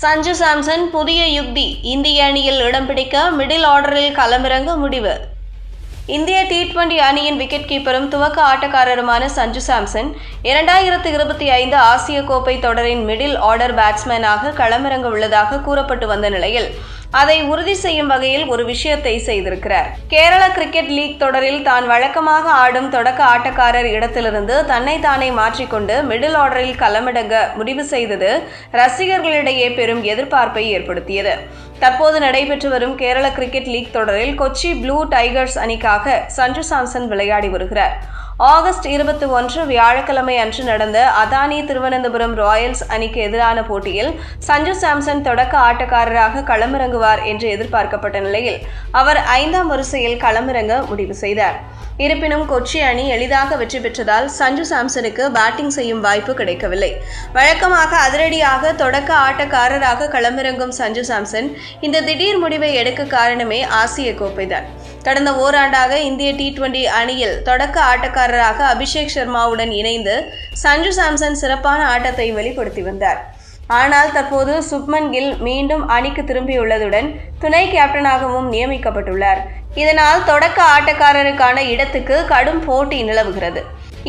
சஞ்சு சாம்சன் புதிய யுக்தி இந்திய அணியில் இடம் பிடிக்க மிடில் ஆர்டரில் களமிறங்க முடிவு. இந்திய டி டுவெண்டி அணியின் விக்கெட் கீப்பரும் துவக்க ஆட்டக்காரருமான சஞ்சு சாம்சன் இரண்டாயிரத்து இருபத்தி ஐந்து ஆசிய கோப்பை தொடரின் மிடில் ஆர்டர் பேட்ஸ்மேனாக களமிறங்க உள்ளதாக கூறப்பட்டு வந்த நிலையில் அதை உறுதி செய்யும் வகையில் ஒரு விஷயத்தை செய்திருக்கிறார். கேரள கிரிக்கெட் லீக் தொடரில் தான் வழக்கமாக ஆடும் தொடக்க ஆட்டக்காரர் இடத்திலிருந்து தன்னை தானே மாற்றிக்கொண்டு மிடில் ஆர்டரில் களமிடங்க முடிவு செய்தது ரசிகர்களிடையே பெரும் எதிர்பார்ப்பை ஏற்படுத்தியது. தற்போது நடைபெற்று வரும் கேரள கிரிக்கெட் லீக் தொடரில் கொச்சி ப்ளூ டைகர்ஸ் அணிக்காக சஞ்சு சாம்சன் விளையாடி வருகிறார். ஆகஸ்ட் இருபத்தி ஒன்று வியாழக்கிழமை அன்று நடந்த அதானி திருவனந்தபுரம் ராயல்ஸ் அணிக்கு எதிரான போட்டியில் சஞ்சு சாம்சன் தொடக்க ஆட்டக்காரராக களமிறங்குவார் என்று எதிர்பார்க்கப்பட்ட நிலையில் அவர் ஐந்தாம் வரிசையில் களமிறங்க முடிவு செய்தார். இருப்பினும் கொச்சி அணி எளிதாக வெற்றி பெற்றதால் சஞ்சு சாம்சனுக்கு பேட்டிங் செய்யும் வாய்ப்பு கிடைக்கவில்லை. வழக்கமாக அதிரடியாக தொடக்க ஆட்டக்காரராக களமிறங்கும் சஞ்சு சாம்சன் இந்த திடீர் முடிவை எடுக்க காரணமே ஆசிய கோப்பைதான். கடந்த ஓராண்டாக இந்திய டி டுவெண்டி அணியில் தொடக்க ஆட்டக்காரராக அபிஷேக் சர்மாவுடன் இணைந்து சஞ்சு சாம்சன் சிறப்பான ஆட்டத்தை வெளிப்படுத்தி வந்தார். ஆனால் தற்போது சுப்மன் கில் மீண்டும் அணிக்கு திரும்பியுள்ளதுடன் துணை கேப்டனாகவும் நியமிக்கப்பட்டுள்ளார். இதனால் தொடக்க ஆட்டக்காரருக்கான இடத்துக்கு கடும் போட்டி நிலவுகிறது.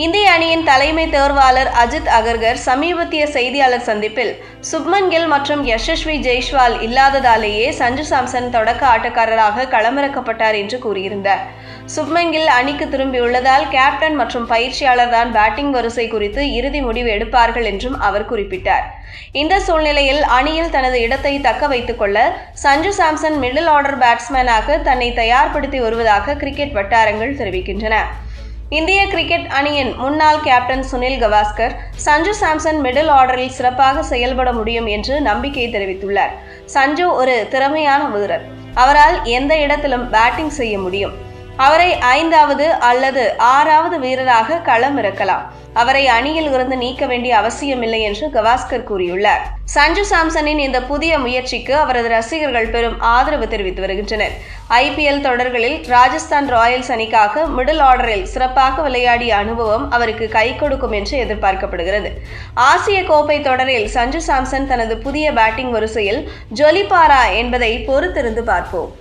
இந்திய அணியின் தலைமை தேர்வாளர் அஜித் அகர்கர் சமீபத்திய செய்தியாளர் சந்திப்பில் சுப்மன் கில் மற்றும் யசஸ்வி ஜெய்ஷ்வால் இல்லாததாலேயே சஞ்சு சாம்சன் தொடக்க ஆட்டக்காரராக களமிறக்கப்பட்டார் என்று கூறியிருந்தார். சுப்மன் கில் அணிக்கு திரும்பியுள்ளதால் கேப்டன் மற்றும் பயிற்சியாளர் தான் பேட்டிங் வரிசை குறித்து இறுதி முடிவு எடுப்பார்கள் என்றும் அவர் குறிப்பிட்டார். இந்த சூழ்நிலையில் அணியில் தனது இடத்தை தக்க வைத்துக் கொள்ள சஞ்சு சாம்சன் மிடில் ஆர்டர் பேட்ஸ்மேனாக தன்னை தயார்படுத்தி வருவதாக கிரிக்கெட் வட்டாரங்கள் தெரிவிக்கின்றன. இந்திய கிரிக்கெட் அணியின் முன்னாள் கேப்டன் சுனில் கவாஸ்கர் சஞ்சு சாம்சன் மிடில் ஆர்டரில் சிறப்பாக செயல்பட முடியும் என்று நம்பிக்கை தெரிவித்துள்ளார். சஞ்சு ஒரு திறமையான வீரர். அவரால் எந்த இடத்திலும் பேட்டிங் செய்ய முடியும். அவரை ஐந்தாவது அல்லது ஆறாவது வீரராக களம் இறக்கலாம் அவரை அணியில் இருந்து நீக்க வேண்டிய அவசியமில்லை என்று கவாஸ்கர் கூறியுள்ளார். சஞ்சு சாம்சனின் இந்த புதிய முயற்சிக்கு அவரது ரசிகர்கள் பெரும் ஆதரவு தெரிவித்து வருகின்றனர். ஐபிஎல் தொடர்களில் ராஜஸ்தான் ராயல்ஸ் அணிக்காக மிடில் ஆர்டரில் சிறப்பாக விளையாடிய அனுபவம் அவருக்கு கை கொடுக்கும் என்று எதிர்பார்க்கப்படுகிறது. ஆசிய கோப்பை தொடரில் சஞ்சு சாம்சன் தனது புதிய பேட்டிங் வரிசையில் ஜொலிபாரா என்பதை பொறுத்திருந்து பார்ப்போம்.